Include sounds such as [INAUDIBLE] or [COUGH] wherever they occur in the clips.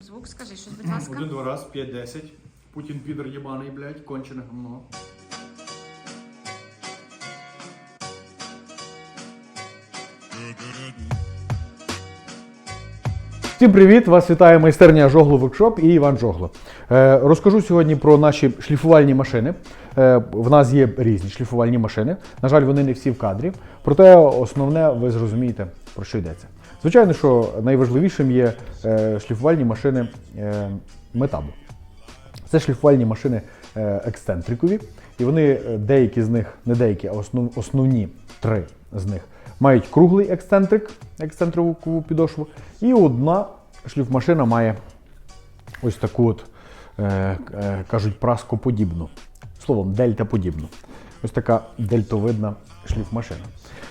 Звук скажи щось, будь ласка. Один-два раз, 5-10. Путін підер єбаний, блядь, кончене гамно. Всім привіт! Вас вітає майстерня Жогло Воркшоп і Іван Жогло. Е, розкажу сьогодні про наші шліфувальні машини. Е, в нас є різні шліфувальні машини. На жаль, вони не всі в кадрі. Проте основне ви зрозумієте, про що йдеться. Звичайно, що найважливішим є е, шліфувальні машини е, метабу. Це шліфувальні машини е, ексцентрикові, і вони деякі з них, не деякі, а основ, основні три з них мають круглий ексцентрик, ексцентрикову підошву, і одна шліфмашина має ось таку от, кажуть, праскоподібну. Словом, дельтаподібну. Ось така дельтовидна шліфмашина.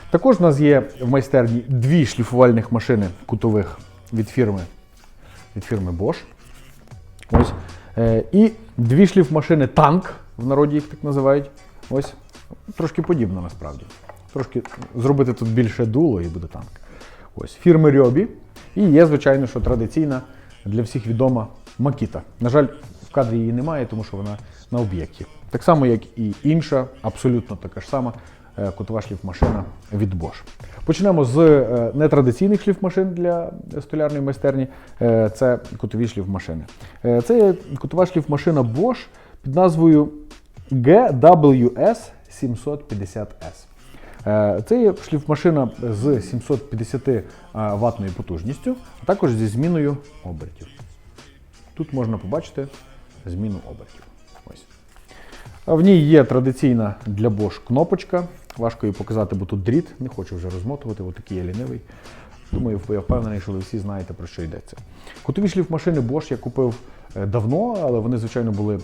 Також у нас є в майстерні дві шліфувальних машини кутових від фірми, від фірми Bosch. Ось. Е, і дві шліфмашини танк, в народі їх так називають. Ось. Трошки подібно насправді. Трошки зробити тут більше дуло і буде танк. Ось. Фірми Рьобі. І є, звичайно, що традиційна для всіх відома Макіта. На жаль, в кадрі її немає, тому що вона на об'єкті. Так само, як і інша, абсолютно така ж сама кутова шліфмашина від Bosch. Почнемо з е, нетрадиційних шліфмашин для столярної майстерні. Е, Це кутові шліфмашини. Е, Це є кутова шліфмашина Bosch під назвою GWS 750S. Е, Це є шліфмашина з 750 ватною потужністю, а також зі зміною обертів. Тут можна побачити зміну обертів. Ось. В ній є традиційна для Bosch кнопочка. Важко її показати, бо тут дріт. Не хочу вже розмотувати, отакий я лінивий. Думаю, я впевнений, що ви всі знаєте, про що йдеться. Кутові шліфмашини Bosch я купив е, давно, але вони, звичайно, були е,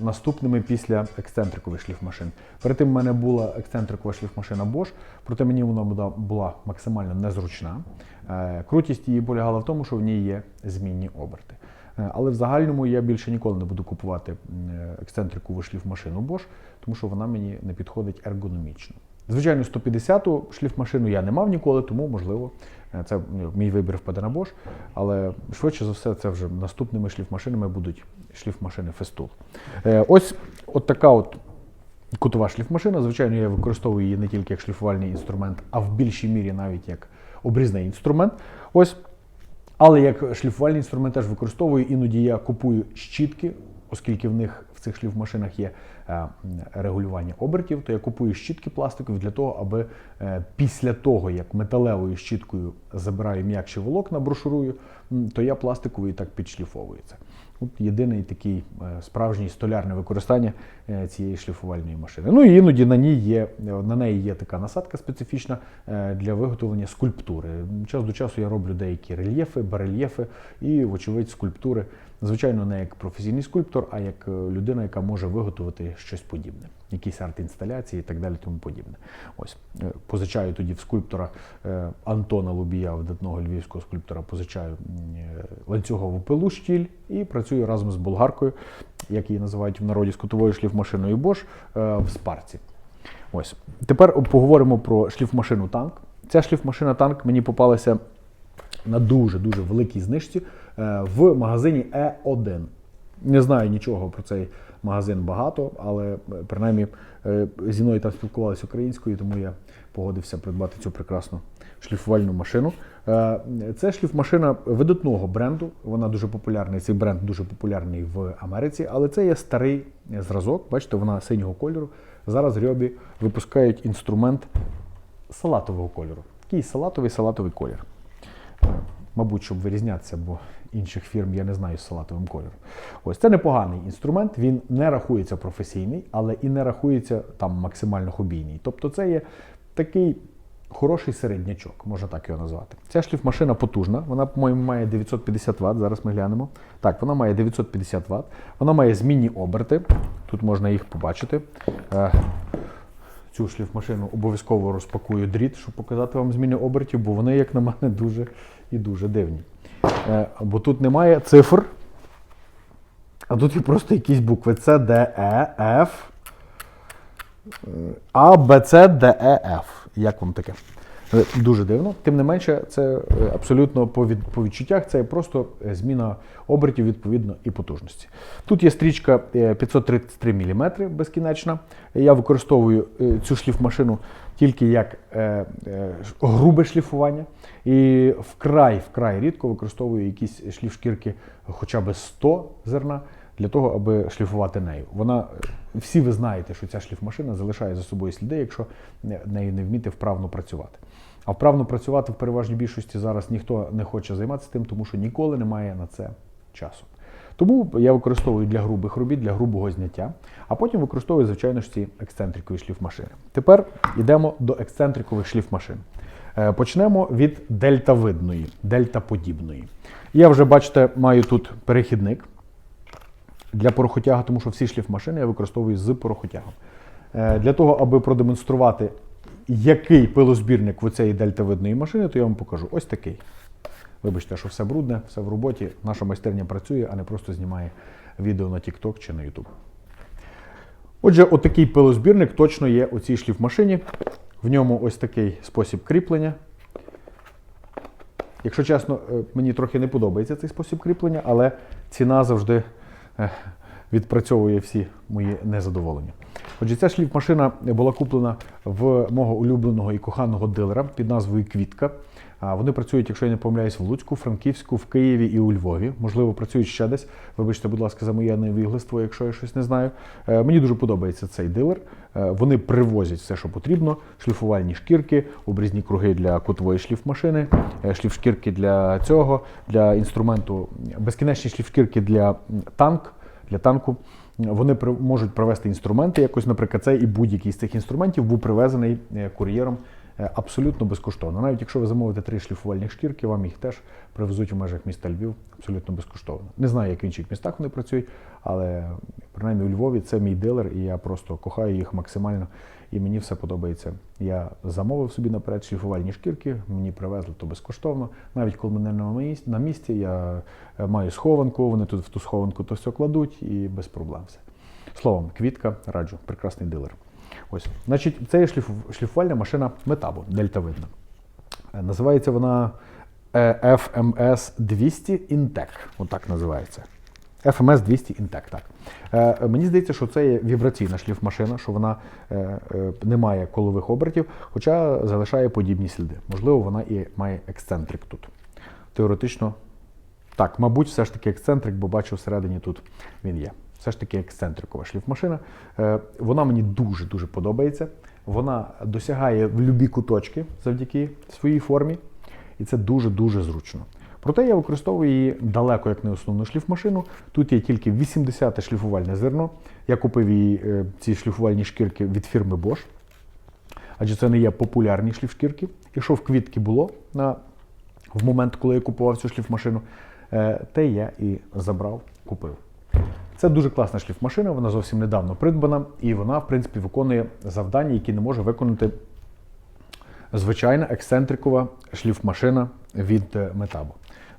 наступними після ексцентрикових шліфмашин. Перед тим в мене була ексцентрикова шліфмашина Bosch, проте мені вона була- максимально незручна. Е, Крутість її полягала в тому, що в ній є змінні оберти. Е, Але в загальному я більше ніколи не буду купувати е, ексцентрикову шліфмашину Bosch, тому що вона мені не підходить ергономічно. Звичайно, 150-ту шліфмашину я не мав ніколи, тому можливо е, це мій вибір впаде на Bosch. Але швидше за все, це вже наступними шліфмашинами будуть шліфмашини Festool. Ось от така от кутова шліфмашина. Звичайно, я використовую її не тільки як шліфувальний інструмент, а в більшій мірі навіть як обрізний інструмент. Ось але як шліфувальний інструмент теж використовую. Іноді я купую щітки, оскільки в них цих шліфмашинах є е, регулювання обертів, то я купую щітки пластикові для того, аби е, після того, як металевою щіткою забираю м'якші волокна, брошурую, то я пластиковою так підшліфовую це. От єдиний такий е, справжній столярне використання цієї шліфувальної машини. Ну і іноді на ній є на неї є така насадка специфічна для виготовлення скульптури. Час до часу я роблю деякі рельєфи, барельєфи і, вочевидь, скульптури. Звичайно, не як професійний скульптор, а як е, людина, яка може виготовити щось подібне, якісь арт-інсталяції і так далі, тому подібне. Ось е, позичаю тоді в скульптора е, Антона Лубія, видатного львівського скульптора, позичаю ланцюгову пилу штіль і працюю разом з болгаркою, як її називають в народі з кутовою шліфмашиною Bosch, в спарці. Ось. Тепер поговоримо про шліфмашину танк. Ця шліфмашина танк мені попалася на дуже-дуже великій знижці в магазині E1. Не знаю нічого про цей магазин багато, але е, принаймні е, зі мною там спілкувалися українською, тому я погодився придбати цю прекрасну шліфувальну машину. Е, Це шліфмашина видатного бренду. Вона дуже популярний. Цей бренд дуже популярний в Америці, але це є старий зразок. Бачите, вона синього кольору. Зараз Рьобі випускають інструмент салатового кольору. Такий салатовий салатовий колір. Е, Мабуть, щоб вирізнятися, бо інших фірм я не знаю з салатовим кольором. Ось це непоганий інструмент. Він не рахується професійний, але і не рахується там максимально хобійний. Тобто, це є такий хороший середнячок, можна так його назвати. Ця шліфмашина потужна. Вона, по-моєму, має 950 Вт. Зараз ми глянемо. Так, вона має 950 Вт. Вона має змінні оберти. Тут можна їх побачити. Е, цю шліфмашину обов'язково розпакую дріт, щоб показати вам зміни обертів, бо вони, як на мене, дуже і дуже дивні. Е, бо тут немає цифр, а тут є просто якісь букви С, Д, Е, Ф, е, А, Б, С, Д, Е, Ф. Як вам таке? Е, Дуже дивно. Тим не менше, це е, абсолютно по, від, по відчуттях, це просто е, зміна обертів відповідно і потужності. Тут є стрічка е, 533 мм безкінечна. Я використовую цю шліфмашину тільки як грубе шліфування. І вкрай, вкрай рідко використовую якісь шліф шкірки хоча б 100 зерна для того, аби шліфувати нею. Вона всі ви знаєте, що ця шліфмашина залишає за собою сліди, якщо нею не вміти вправно працювати. А вправно працювати в переважній більшості зараз ніхто не хоче займатися тим, тому що ніколи немає на це часу. Тому я використовую для грубих робіт, для грубого зняття, а потім використовую, звичайно ж, ці ексцентрикові шліфмашини. Тепер йдемо до ексцентрикових шліфмашин. Е, Почнемо від дельтавидної, дельтаподібної. Я вже, бачите, маю тут перехідник для порохотяга, тому що всі шліфмашини я використовую з порохотягом. Е, Для того, аби продемонструвати, який пилозбірник в цієї дельтавидної машини, то я вам покажу ось такий. Вибачте, що все брудне, все в роботі. Наша майстерня працює, а не просто знімає відео на TikTok чи на YouTube. Отже, отакий пилозбірник точно є у цій шліфмашині. В ньому ось такий спосіб кріплення. Якщо чесно, е, мені трохи не подобається цей спосіб кріплення, але ціна завжди е, відпрацьовує всі мої незадоволення. Отже, ця шліфмашина була куплена в мого улюбленого і коханого дилера під назвою Квітка. Вони працюють, якщо я не помиляюсь, в Луцьку, Франківську, в Києві і у Львові. Можливо, працюють ще десь. Вибачте, будь ласка, за моє невігластво, якщо я щось не знаю. Е, Мені дуже подобається цей дилер. Е, Вони привозять все, що потрібно: шліфувальні шкірки, обрізні круги для кутової шліфмашини, е, шліфшкірки для цього, для інструменту, безкінечні шліфшкірки для танк, для танку. Вони можуть привезти інструменти, якось, наприклад, цей і будь-який з цих інструментів був привезений е, кур'єром абсолютно безкоштовно. Навіть якщо ви замовите три шліфувальні шкірки, вам їх теж привезуть у межах міста Львів абсолютно безкоштовно. Не знаю, як в інших містах вони працюють, але принаймні у Львові це мій дилер, і я просто кохаю їх максимально. І мені все подобається. Я замовив собі наперед шліфувальні шкірки, мені привезли то безкоштовно. Навіть коли мене на місці, я е, маю схованку, вони тут в ту схованку то все кладуть і без проблем все. Словом, квітка, раджу, прекрасний дилер. Ось, значить, це є шліф- шліфувальна машина Метабо, дельтавидна. Е, Називається вона е, FMS 200 Intec. Отак називається. FMS 200 Intec, так. Е, Мені здається, що це є вібраційна шліфмашина, що вона е, е, не має колових обертів, хоча залишає подібні сліди. Можливо, вона і має ексцентрик тут. Теоретично, так, мабуть, все ж таки ексцентрик, бо бачу всередині тут він є. Все ж таки ексцентрикова шліфмашина. Е, Вона мені дуже-дуже подобається. Вона досягає в любі куточки завдяки своїй формі, і це дуже-дуже зручно. Проте я використовую її далеко як не основну шліфмашину. Тут є тільки 80 шліфувальне зерно. Я купив її е, ці шліфувальні шкірки від фірми Bosch, адже це не є популярні шліфшкірки. Якщо в квітки було на, в момент, коли я купував цю шліфмашину, е, те я і забрав, купив. Це дуже класна шліфмашина, вона зовсім недавно придбана, і вона, в принципі, виконує завдання, які не може виконати звичайна ексцентрикова шліфмашина від е, Metabo.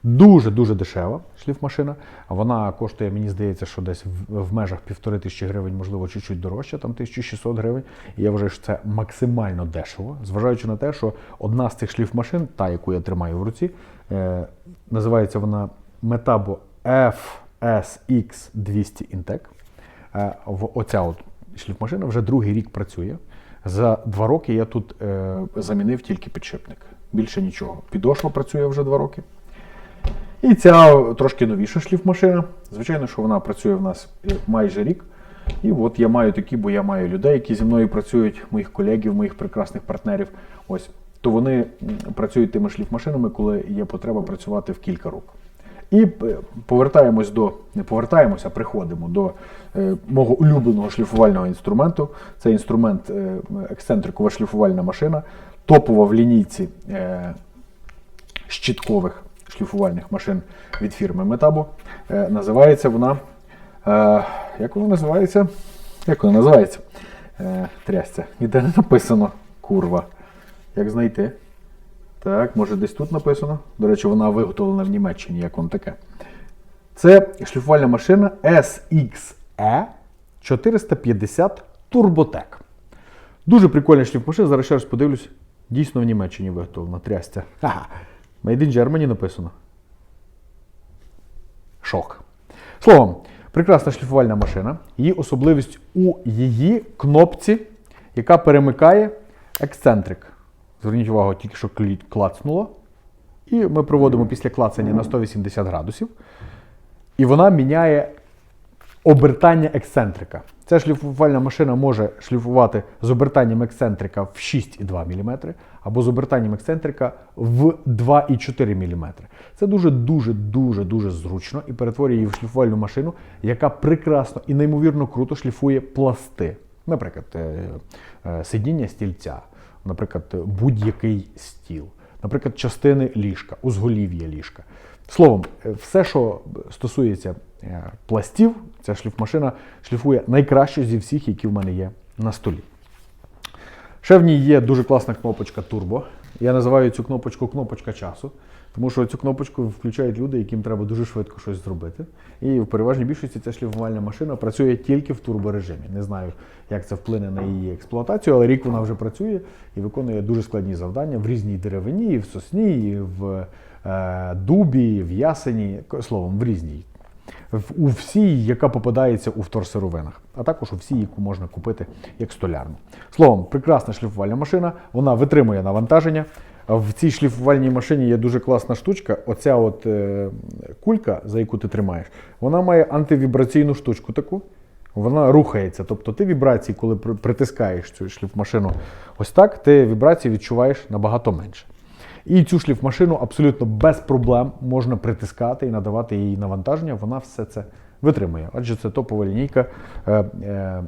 Дуже-дуже дешева шліфмашина. Вона коштує, мені здається, що десь в, межах півтори тисячі гривень, можливо, чуть-чуть дорожче, там 1600 гривень. І я вважаю, що це максимально дешево, зважаючи на те, що одна з цих шліфмашин, та, яку я тримаю в руці, е, називається вона Metabo FSX 200 Intec. Е, Оця от шліфмашина вже другий рік працює. За два роки я тут е, замінив тільки підшипник. Більше нічого. Підошва працює вже два роки. І ця трошки новіша шліфмашина. Звичайно, що вона працює в нас е, майже рік. І от я маю такі, бо я маю людей, які зі мною працюють, моїх колегів, моїх прекрасних партнерів. Ось то вони працюють тими шліфмашинами, коли є потреба працювати в кілька рук. І е, повертаємось до не повертаємося, приходимо до е, мого улюбленого шліфувального інструменту. Це інструмент е, ексцентрикова шліфувальна машина, топова в лінійці е, щіткових шліфувальних машин від фірми Metabo. Е, називається вона. Е, як вона називається? Як вона називається? Е, трясця. Ніде не написано курва. Як знайти? Так, може десь тут написано. До речі, вона виготовлена в Німеччині, як воно таке. Це шліфувальна машина SXE 450 Turbotek. Дуже прикольна шліфмашина. Зараз ще раз подивлюсь. Дійсно в Німеччині виготовлено, трясця. Ха. Made in Germany написано. Шок. Словом, прекрасна шліфувальна машина. Її особливість у її кнопці, яка перемикає ексцентрик. Зверніть увагу, тільки що клацнуло. І ми проводимо після клацання на 180 градусів. І вона міняє обертання ексцентрика. Ця шліфувальна машина може шліфувати з обертанням ексцентрика в 6,2 мм або з обертанням ексцентрика в 2,4 мм. Це дуже дуже дуже дуже зручно і перетворює її в шліфувальну машину, яка прекрасно і неймовірно круто шліфує пласти. Наприклад, е, е, сидіння стільця, наприклад, будь-який стіл, наприклад, частини ліжка, узголів'я ліжка. Словом, е, все, що стосується е, пластів, ця шліфмашина шліфує найкраще зі всіх, які в мене є на столі. Ще в ній є дуже класна кнопочка Turbo. Я називаю цю кнопочку кнопочка часу, тому що цю кнопочку включають люди, яким треба дуже швидко щось зробити. І в переважній більшості ця шліфувальна машина працює тільки в турборежимі. Не знаю, як це вплине на її експлуатацію, але рік вона вже працює і виконує дуже складні завдання в різній деревині, і в сосні, і в е, дубі, і в ясені, словом, в різній у всій, яка попадається у вторсировинах, а також у всій, яку можна купити як столярну. Словом, прекрасна шліфувальна машина, вона витримує навантаження. В цій шліфувальній машині є дуже класна штучка. Оця от е, кулька, за яку ти тримаєш, вона має антивібраційну штучку таку. Вона рухається. Тобто ти вібрації, коли притискаєш цю шліфмашину ось так, ти вібрації відчуваєш набагато менше. І цю шліфмашину абсолютно без проблем можна притискати і надавати їй навантаження. Вона все це витримує. Адже це топова лінійка е, е,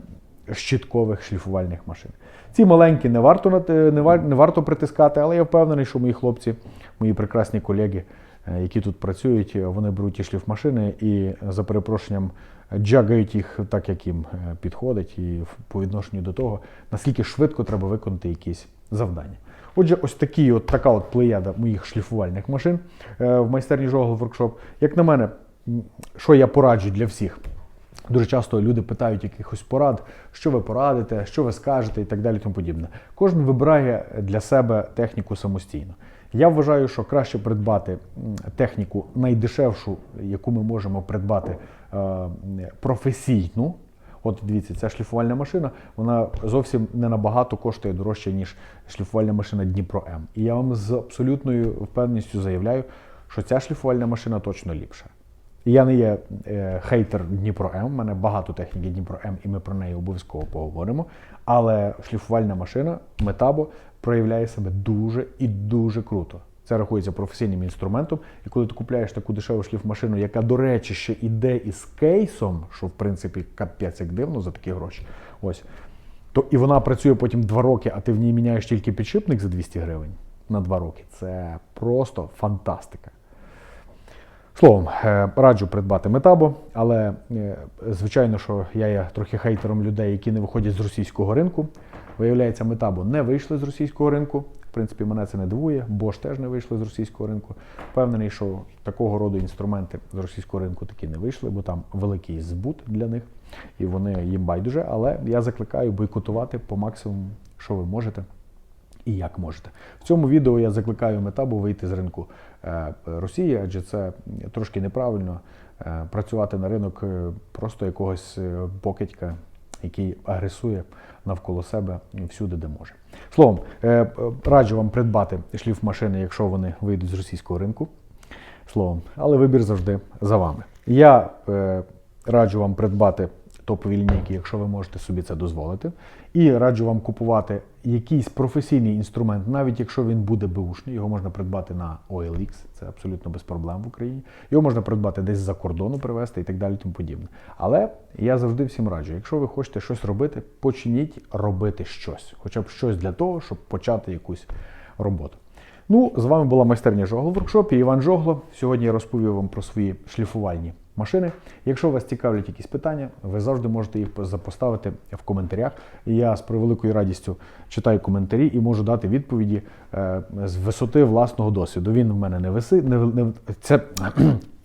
щіткових шліфувальних машин. Ці маленькі не варто, е, не, варто притискати, але я впевнений, що мої хлопці, мої прекрасні колеги, е, які тут працюють, е, вони беруть ті шліфмашини і за перепрошенням джагають їх так, як їм підходить, і по відношенню до того, наскільки швидко треба виконати якісь завдання. Отже, ось такі, от така от плеяда моїх шліфувальних машин в майстерні Жогл Воркшоп. Як на мене, що я пораджу для всіх? Дуже часто люди питають якихось порад, що ви порадите, що ви скажете і так далі. Тому подібне. Кожен вибирає для себе техніку самостійно. Я вважаю, що краще придбати техніку найдешевшу, яку ми можемо придбати е, професійну. От дивіться, ця шліфувальна машина, вона зовсім не набагато коштує дорожче, ніж шліфувальна машина Дніпро М. І я вам з абсолютною впевненістю заявляю, що ця шліфувальна машина точно ліпша. Я не є е, хейтер Дніпро М. У мене багато техніки Дніпро М, і ми про неї обов'язково поговоримо. Але шліфувальна машина Метабо проявляє себе дуже і дуже круто. Це рахується професійним інструментом. І коли ти купляєш таку дешеву шліфмашину, яка, до речі, ще іде із кейсом, що в принципі капець як дивно за такі гроші. Ось. То і вона працює потім два роки, а ти в ній міняєш тільки підшипник за 200 гривень на два роки. Це просто фантастика. Словом, е, раджу придбати метабо, але е, звичайно, що я є трохи хейтером людей, які не виходять з російського ринку. Виявляється, метабо не вийшли з російського ринку. В принципі, мене це не дивує, Bosch теж не вийшли з російського ринку. Впевнений, що такого роду інструменти з російського ринку таки не вийшли, бо там великий збут для них, і вони їм байдуже. Але я закликаю бойкотувати по максимуму, що ви можете і як можете. В цьому відео я закликаю Метабу вийти з ринку е, Росії, адже це трошки неправильно е, працювати на ринок е, просто якогось покидька, який агресує навколо себе всюди, де може. Словом, раджу вам придбати шліф машини, якщо вони вийдуть з російського ринку. Словом, але вибір завжди за вами. Я раджу вам придбати топові лінійки, якщо ви можете собі це дозволити. І раджу вам купувати якийсь професійний інструмент, навіть якщо він буде беушний, його можна придбати на OLX, це абсолютно без проблем в Україні. Його можна придбати десь з-за кордону привезти і так далі, тому подібне. Але я завжди всім раджу, якщо ви хочете щось робити, почніть робити щось, хоча б щось для того, щоб почати якусь роботу. Ну, з вами була майстерня Жогло Воркшоп і Іван Жогло. Сьогодні я розповів вам про свої шліфувальні машини. Якщо вас цікавлять якісь питання, ви завжди можете їх запоставити в коментарях. Я з превеликою радістю читаю коментарі і можу дати відповіді е, з висоти власного досвіду. Він в мене не виси, не, не це. [CLEARS THROAT]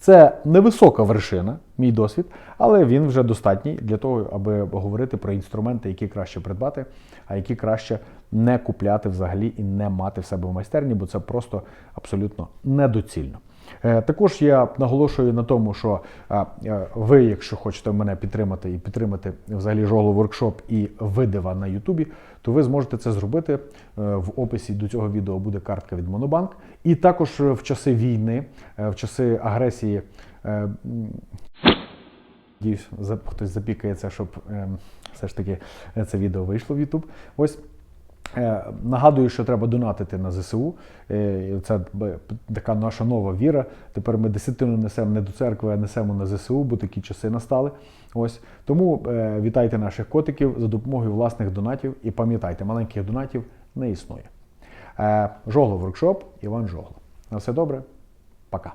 Це невисока вершина, мій досвід, але він вже достатній для того, аби говорити про інструменти, які краще придбати, а які краще не купляти взагалі і не мати в себе в майстерні, бо це просто абсолютно недоцільно. Е, Також я наголошую на тому, що е, ви, якщо хочете мене підтримати і підтримати взагалі жогло воркшоп і видива на Ютубі, то ви зможете це зробити. Е, В описі до цього відео буде картка від Монобанк. І також в часи війни, в часи агресії. за- хтось запікає це, щоб е, все ж таки це відео вийшло в YouTube. Ось Нагадую, що треба донатити на ЗСУ. Е, Це така наша нова віра. Тепер ми десятину несемо не до церкви, а несемо на ЗСУ, бо такі часи настали. Ось тому е, вітайте наших котиків за допомогою власних донатів. І пам'ятайте, маленьких донатів не існує. Е, Жогло воркшоп, Іван Жогло. На все добре, пока.